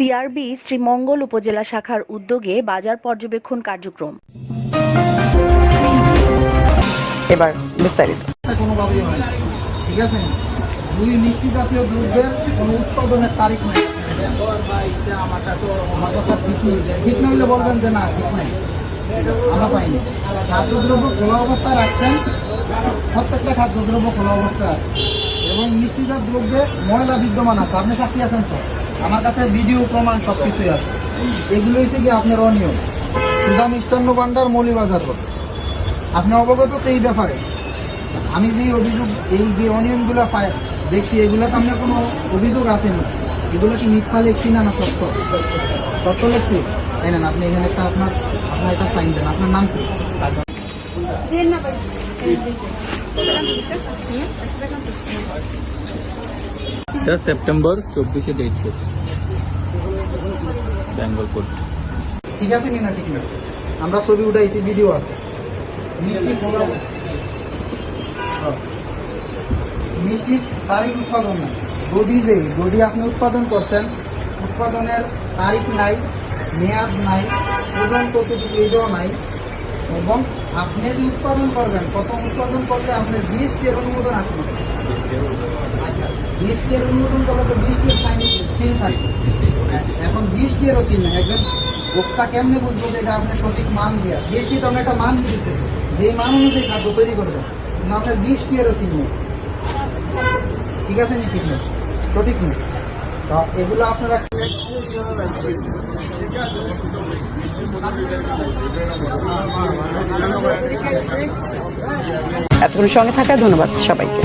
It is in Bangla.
সিআরবি শ্রীমঙ্গল উপজেলা শাখার উদ্যোগে বাজার পর্যবেক্ষণ কার্যক্রম। এবার বিস্তারিত। কোনোভাবেই হয় না। ঠিক আছে? দুই মিষ্টি জাতীয় দ্রব্যের কোনো উৎপাদনের তারিখ নেই। আমার কাছে ঠিক বলবেন যে না ঠিক নেই। আমরা পাইনি। খাদ্যদ্রব্য খোলা অবস্থায় রাখছেন, প্রত্যেকটা খাদ্যদ্রব্য খোলা অবস্থায় আছে। এবং মিষ্টিজাত দ্রব্যে ময়লা বিদ্যমান আছে। আপনি সাক্ষী আছেন তো? আমার কাছে ভিডিও, প্রমাণ সব কিছুই আছে। এগুলো হচ্ছে আপনার অনিয়ম। সুধা মিষ্টান্ন ভান্ডার, মৌলিবাজার রোড। আপনি অবগত তো এই ব্যাপারে? আমি যে অভিযোগ, এই যে অনিয়মগুলো পাই দেখছি এগুলোতে আপনার কোনো অভিযোগ আসেনি। এগুলো কি মিথ্যা লেখছি না না সত্য? সত্য লেখছি তাই না আপনি এখানে একটা আপনার আপনার একটা সাইন দেন। আপনার নাম কি? সেপ্টেম্বর চব্বিশে ডেট শেষ। বেঙ্গল কোর্ট। ঠিক আছে মিনা ঠিক না? আমরা ছবি উঠাইছি ভিডিও আছে। মিষ্টি। মিষ্টির তারিখ উৎপাদন নাই। দধি যে দধি আপনি উৎপাদন করছেন, উৎপাদনের তারিখ নাই, মেয়াদ নাই, ওজন কতটুকু নাই, এবং আপনি যে উৎপাদন করবেন, প্রথম উৎপাদন করলে আপনার বীজটির অনুমোদন আছে? আচ্ছা বীজটির অনুমোদন করলে তো বীজটির সাইন সিল থাকবে। এখন বীজটিরও সিল নাই। একজন ভোক্তা কেমনে বুঝব যে এটা আপনার সঠিক মান দেওয়া বীজটি তো একটা মান দিয়েছে যে মান অনুযায়ী খাদ্য তৈরি করবেন, কিন্তু আপনার বীজটিরও সিল নেই। ঠিক আছে নি, ঠিক নেই সঠিক নেই তো এগুলো আপনারা এতক্ষণ সঙ্গে থাকায় ধন্যবাদ সবাইকে।